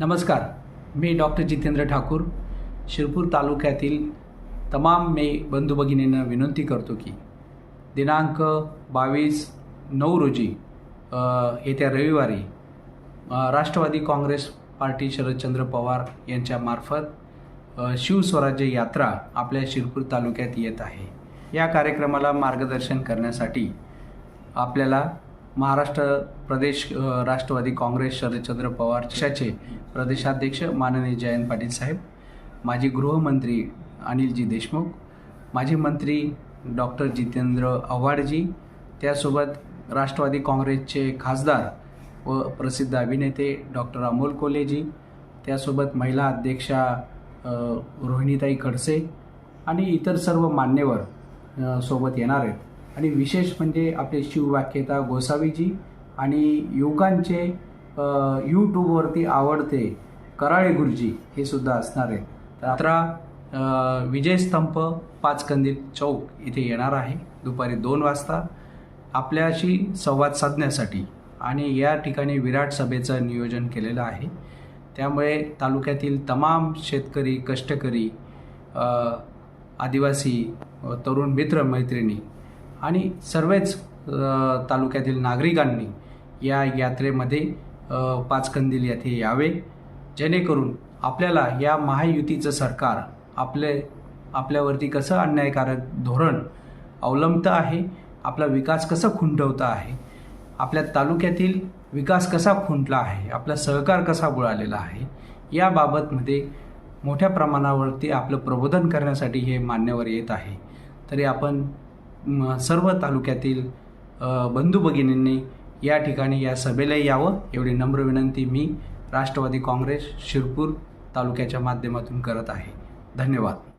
नमस्कार मी डॉक्टर जितेंद्र ठाकूर शिरपूर तालुक्यातील तमाम मे बंधू भगिनींना विनंती करतो की दिनांक बावीस नऊ रोजी येत्या रविवारी राष्ट्रवादी काँग्रेस पार्टी शरदचंद्र पवार यांच्यामार्फत शिवस्वराज्य यात्रा आपल्या शिरपूर तालुक्यात येत आहे. या कार्यक्रमाला मार्गदर्शन करण्यासाठी आपल्याला महाराष्ट्र प्रदेश राष्ट्रवादी काँग्रेस शरदचंद्र पवार पक्षाचे प्रदेशाध्यक्ष माननीय जयंत पाटील साहेब माजी गृहमंत्री अनिलजी देशमुख माजी मंत्री डॉक्टर जितेंद्र आव्हाडजी त्यासोबत राष्ट्रवादी काँग्रेसचे खासदार व प्रसिद्ध अभिनेते डॉक्टर अमोल कोलेजी त्यासोबत महिला अध्यक्षा रोहिणीताई खडसे आणि इतर सर्व मान्यवर सोबत येणार आहेत. आणि विशेष म्हणजे आपले शिववाक्यता गोसावीजी आणि युवकांचे यूट्यूबवरती आवडते कराळे गुरुजी हे सुद्धा असणार आहेत. तर विजयस्तंभ पाच कंदील चौक इथे येणार आहे. दुपारी दोन वाजता आपल्याशी संवाद साधण्यासाठी आणि या ठिकाणी विराट सभेचं नियोजन केलेलं आहे. त्यामुळे तालुक्यातील तमाम शेतकरी कष्टकरी आदिवासी तरुण मित्र मैत्रिणी आणि सर्वच तालुक्यातील नागरिकांनी या यात्रेमध्ये पाचकंदील येथे यावे. जेणेकरून आपल्याला या महायुतीचं सरकार आपले आपल्यावरती कसं अन्यायकारक धोरण अवलंबतं आहे आपला विकास कसा खुंटवता आहे आपल्या तालुक्यातील विकास कसा खुंटला आहे आपला सहकार कसा बुळालेला आहे याबाबतमध्ये मोठ्या प्रमाणावरती आपलं प्रबोधन करण्यासाठी हे मान्यवर येत आहे. तरी आपण सर्व तालुक्यातील बंधू भगिनींनी या ठिकाणी या सभेला यावं एवढी नम्र विनंती मी राष्ट्रवादी काँग्रेस शिरपूर तालुक्याच्या माध्यमातून करत आहे. धन्यवाद.